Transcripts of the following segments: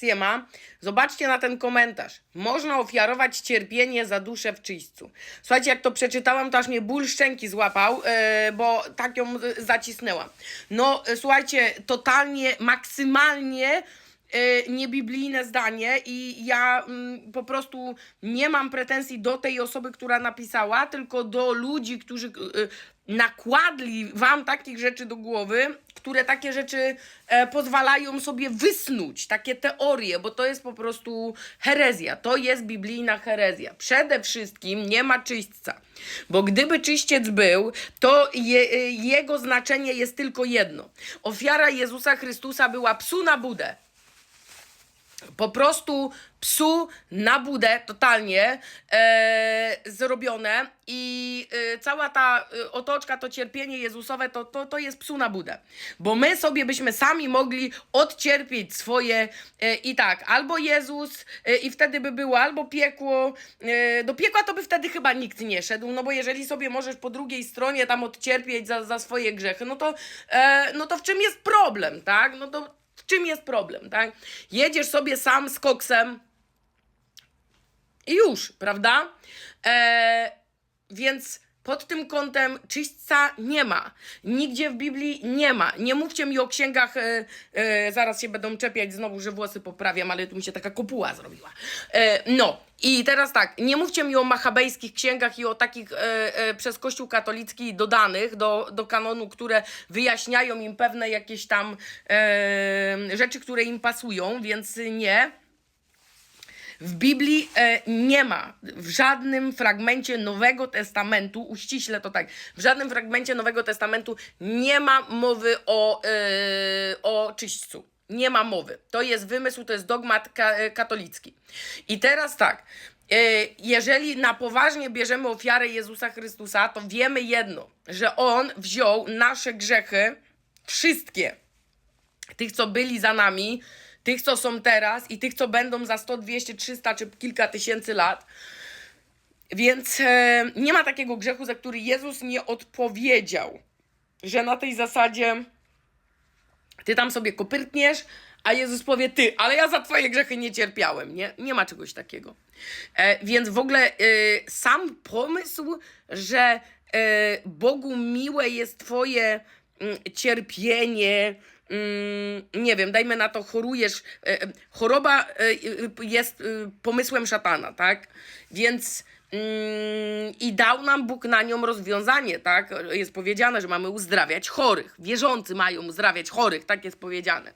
Siema, zobaczcie na ten komentarz. Można ofiarować cierpienie za duszę w czyśćcu. Słuchajcie, jak to przeczytałam, to aż mnie ból szczęki złapał, e, bo tak ją zacisnęłam. No, e, słuchajcie, totalnie, maksymalnie e, niebiblijne zdanie i ja mm, po prostu nie mam pretensji do tej osoby, która napisała, tylko do ludzi, którzy nakładli wam takich rzeczy do głowy, które takie rzeczy e, pozwalają sobie wysnuć, takie teorie, bo to jest po prostu herezja, to jest biblijna herezja. Przede wszystkim nie ma czyśćca, bo gdyby czyściec był, to je, e, jego znaczenie jest tylko jedno. Ofiara Jezusa Chrystusa była psu na budę po prostu psu na budę totalnie e, zrobione i e, cała ta e, otoczka, to cierpienie Jezusowe, to, to, to jest psu na budę. Bo my sobie byśmy sami mogli odcierpieć swoje e, i tak, albo Jezus e, i wtedy by było albo piekło, e, do piekła to by wtedy chyba nikt nie szedł, no bo jeżeli sobie możesz po drugiej stronie tam odcierpieć za, za swoje grzechy, no to, e, no to w czym jest problem, tak? No to czym jest problem, tak? Jedziesz sobie sam z koksem i już, prawda? E, więc pod tym kątem czyśćca nie ma. Nigdzie w Biblii nie ma. Nie mówcie mi o księgach, e, e, zaraz się będą czepiać znowu, że włosy poprawiam, ale tu mi się taka kopuła zrobiła. E, no. I teraz tak, nie mówcie mi o machabejskich księgach i o takich e, e, przez Kościół katolicki dodanych do, do kanonu, które wyjaśniają im pewne jakieś tam e, rzeczy, które im pasują, więc nie. W Biblii e, nie ma w żadnym fragmencie Nowego Testamentu, uściśle to tak, w żadnym fragmencie Nowego Testamentu nie ma mowy o, e, o czyśćcu. Nie ma mowy. To jest wymysł, to jest dogmat ka- e, katolicki. I teraz tak, e, jeżeli na poważnie bierzemy ofiarę Jezusa Chrystusa, to wiemy jedno, że On wziął nasze grzechy, wszystkie, tych, co byli za nami, tych, co są teraz i tych, co będą za 100, 200, 300 czy kilka tysięcy lat. Więc e, nie ma takiego grzechu, za który Jezus nie odpowiedział, że na tej zasadzie ty tam sobie kopyrtniesz, a Jezus powie ty, ale ja za twoje grzechy nie cierpiałem. Nie, nie ma czegoś takiego. E, więc w ogóle e, sam pomysł, że e, Bogu miłe jest twoje mm, cierpienie, nie wiem, dajmy na to, chorujesz. e, e, Choroba e, jest pomysłem szatana, tak? Więc mm, i dał nam Bóg na nią rozwiązanie, tak? Jest powiedziane, że mamy uzdrawiać chorych. Wierzący mają uzdrawiać chorych, tak jest powiedziane.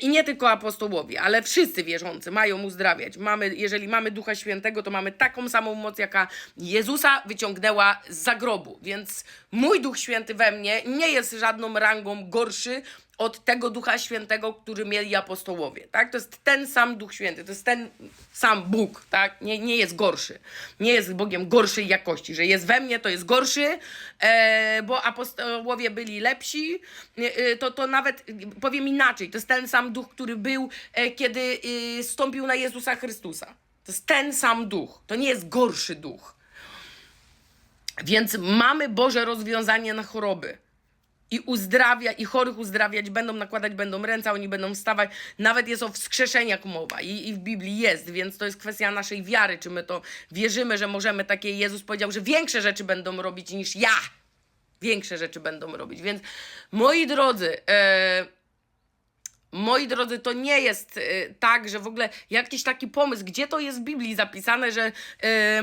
I nie tylko apostołowie, ale wszyscy wierzący mają uzdrawiać. Mamy, jeżeli mamy Ducha Świętego, to mamy taką samą moc, jaka Jezusa wyciągnęła z zagrobu. Więc mój Duch Święty we mnie nie jest żadną rangą gorszy od tego Ducha Świętego, który mieli apostołowie, tak? To jest ten sam Duch Święty, to jest ten sam Bóg, tak? Nie, nie jest gorszy. Nie jest Bogiem gorszej jakości, że jest we mnie, to jest gorszy, e, bo apostołowie byli lepsi, e, e, to, to nawet, powiem inaczej, to jest ten sam Duch, który był, e, kiedy e, stąpił na Jezusa Chrystusa. To jest ten sam Duch, to nie jest gorszy Duch. Więc mamy Boże rozwiązanie na choroby. I uzdrawia, i chorych uzdrawiać będą, nakładać będą ręce, oni będą wstawać. Nawet jest o wskrzeszeniach mowa i, i w Biblii jest, więc to jest kwestia naszej wiary, czy my to wierzymy, że możemy takie. Jezus powiedział, że większe rzeczy będą robić niż ja. Większe rzeczy będą robić. Więc moi drodzy, e, Moi drodzy, to nie jest e, tak, że w ogóle jakiś taki pomysł, gdzie to jest w Biblii zapisane, że e,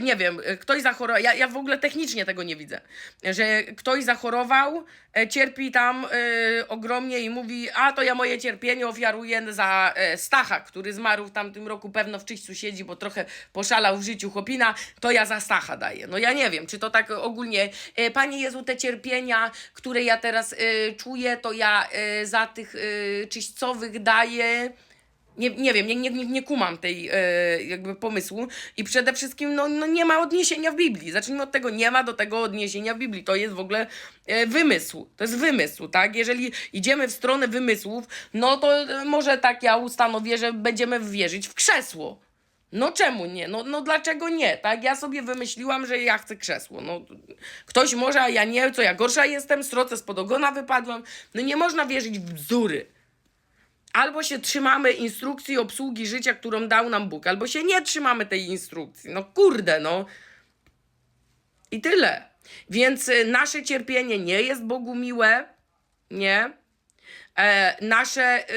nie wiem, e, ktoś zachorował, ja, ja w ogóle technicznie tego nie widzę, że ktoś zachorował, e, cierpi tam e, ogromnie i mówi, a to ja moje cierpienie ofiaruję za e, Stacha, który zmarł w tamtym roku, pewno w czyśćcu siedzi, bo trochę poszalał w życiu chłopina, to ja za Stacha daję. No ja nie wiem, czy to tak ogólnie, e, Panie Jezu, te cierpienia, które ja teraz e, czuję, to ja e, za tych e, czyśćcowych daję. Nie, nie wiem, nie, nie, nie, kumam tej e, jakby pomysłu i przede wszystkim no, no nie ma odniesienia w Biblii. Zacznijmy od tego, nie ma do tego odniesienia w Biblii. To jest w ogóle e, wymysł. To jest wymysł, tak? Jeżeli idziemy w stronę wymysłów, no to e, może tak ja ustanowię, że będziemy wierzyć w krzesło. No czemu nie? No, no dlaczego nie? Tak? Ja sobie wymyśliłam, że ja chcę krzesło. No, ktoś może, a ja nie. Co ja gorsza jestem? Sroce spod ogona wypadłam. No nie można wierzyć w bzdury. Albo się trzymamy instrukcji obsługi życia, którą dał nam Bóg, albo się nie trzymamy tej instrukcji. No kurde, no. I tyle. Więc y, nasze cierpienie nie jest Bogu miłe, nie. E, nasze, y,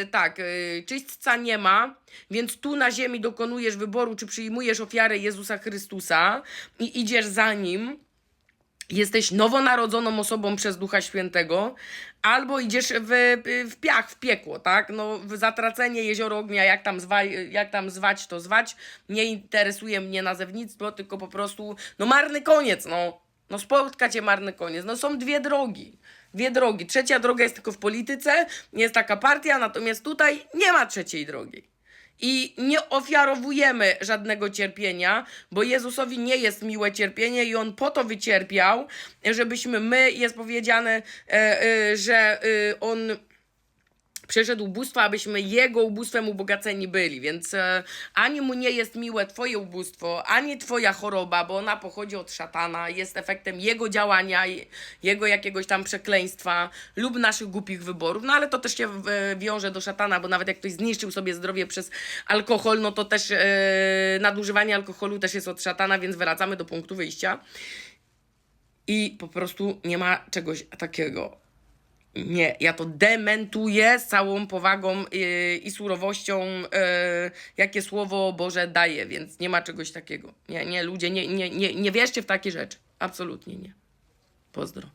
y, tak, y, czyśćca nie ma, więc tu na ziemi dokonujesz wyboru, czy przyjmujesz ofiarę Jezusa Chrystusa i idziesz za Nim, jesteś nowonarodzoną osobą przez Ducha Świętego, albo idziesz w, w piach, w piekło, tak? No, w zatracenie jezioro ognia, jak tam, zwa, jak tam zwać, to zwać. Nie interesuje mnie nazewnictwo, tylko po prostu, no marny koniec, no. No spotka cię marny koniec. No są dwie drogi. Dwie drogi. Trzecia droga jest tylko w polityce, jest taka partia, natomiast tutaj nie ma trzeciej drogi. I nie ofiarowujemy żadnego cierpienia, bo Jezusowi nie jest miłe cierpienie i On po to wycierpiał, żebyśmy my, jest powiedziane, e, e, że e, On przeszedł ubóstwo, abyśmy Jego ubóstwem ubogaceni byli. Więc e, ani Mu nie jest miłe Twoje ubóstwo, ani Twoja choroba, bo ona pochodzi od szatana, jest efektem Jego działania, Jego jakiegoś tam przekleństwa lub naszych głupich wyborów. No ale to też się w- wiąże do szatana, bo nawet jak ktoś zniszczył sobie zdrowie przez alkohol, no to też e, nadużywanie alkoholu też jest od szatana, więc wracamy do punktu wyjścia. I po prostu nie ma czegoś takiego. Nie, ja to dementuję z całą powagą yy, i surowością, yy, jakie słowo Boże daje, więc nie ma czegoś takiego. Nie, nie, ludzie, nie, nie, nie, nie wierzcie w takie rzeczy. Absolutnie nie. Pozdro.